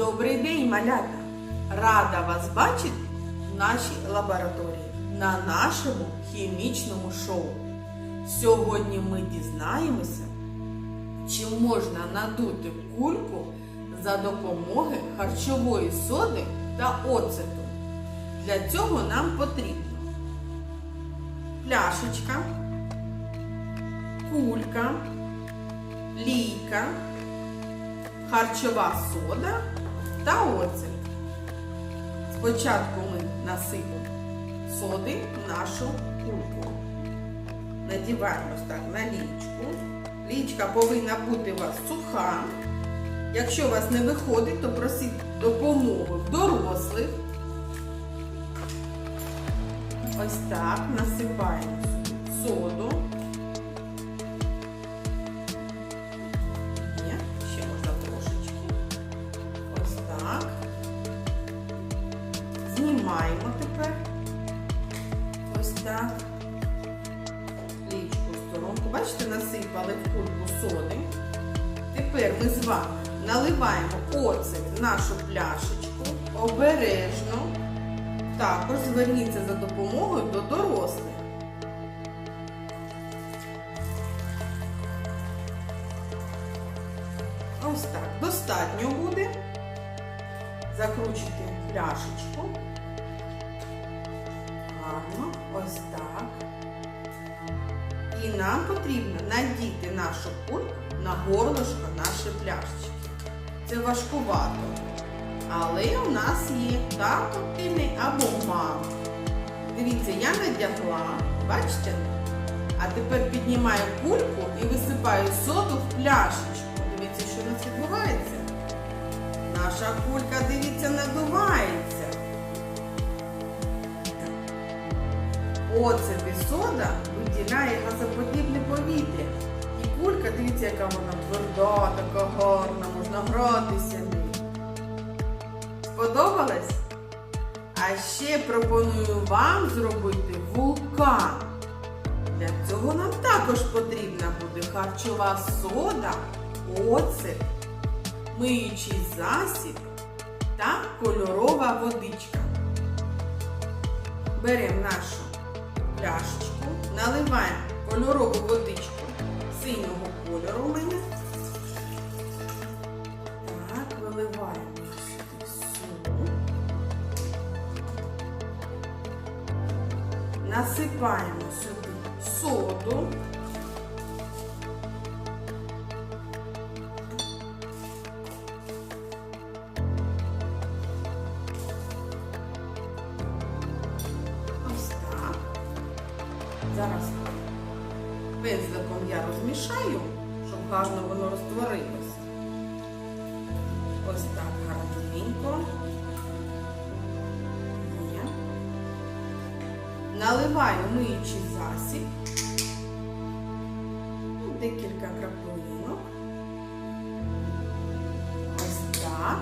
Добрий день, малята! Рада вас бачити в нашій лабораторії на нашому хімічному шоу. Сьогодні ми дізнаємося, чи можна надути кульку за допомогою харчової соди та оцету. Для цього нам потрібно пляшечка, кулька, лійка, харчова сода та оцет. Спочатку ми насипемо соди в нашу кульку. Надіваємо так на лічку. Лічка повинна бути у вас суха. Якщо у вас не виходить, то просіть допомоги в дорослих. Ось так насипаємо соду. Знімаємо тепер. Ось так. Лічку в сторонку. Бачите, насипали в кульку соди. Тепер ми з вами наливаємо оцет в нашу пляшечку. Обережно. Також зверніться за допомогою до дорослих. Ось так. Достатньо буде. Закручуйте пляшечку. Гарно. Ось так. І нам потрібно надіти нашу кульку на горлышко нашої пляшечки. Це важкувато. Але у нас є тато активний або мама. Дивіться, я надягла, бачите? А тепер піднімаю кульку і висипаю соду в пляшечку. Дивіться, що у нас відбувається. Наша кулька, дивіться, надувається. Оцет і сода виділяє газоподібне повітря. І кулька, дивіться, яка вона тверда, така гарна, можна гратися нею. Сподобалось? А ще пропоную вам зробити вулкан. Для цього нам також потрібна буде харчова сода, оцет, миючий засіб та кольорова водичка. Беремо нашу пляшечку, наливаємо кольорову водичку синього кольору в мене. Так, виливаємо сюди соду. Насипаємо сюди соду. Зараз пензликом я розмішаю, щоб гарно воно розтворилося. Ось так гарненько. Наливаю миючий засіб. Ну, Декілька краплинок. Ось так.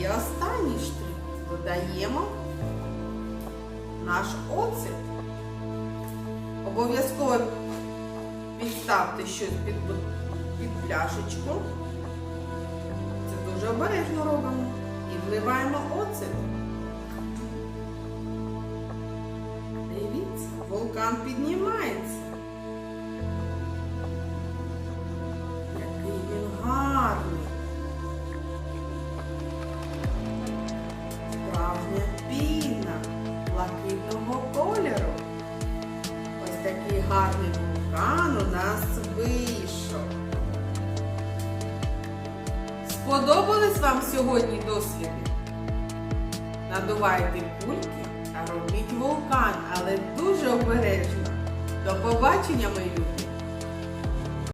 І останній штрих додаємо наш оцет. Обов'язково підставте щось під, під пляшечку. Це дуже обережно робимо. І вливаємо оцет. Дивіться, вулкан піднімається. Який він гарний. Справжня піна блакитного такий гарний вулкан у нас вийшов. Сподобались вам сьогодні досліди? Надувайте кульки та робіть вулкан, але дуже обережно. До побачення, мої любі!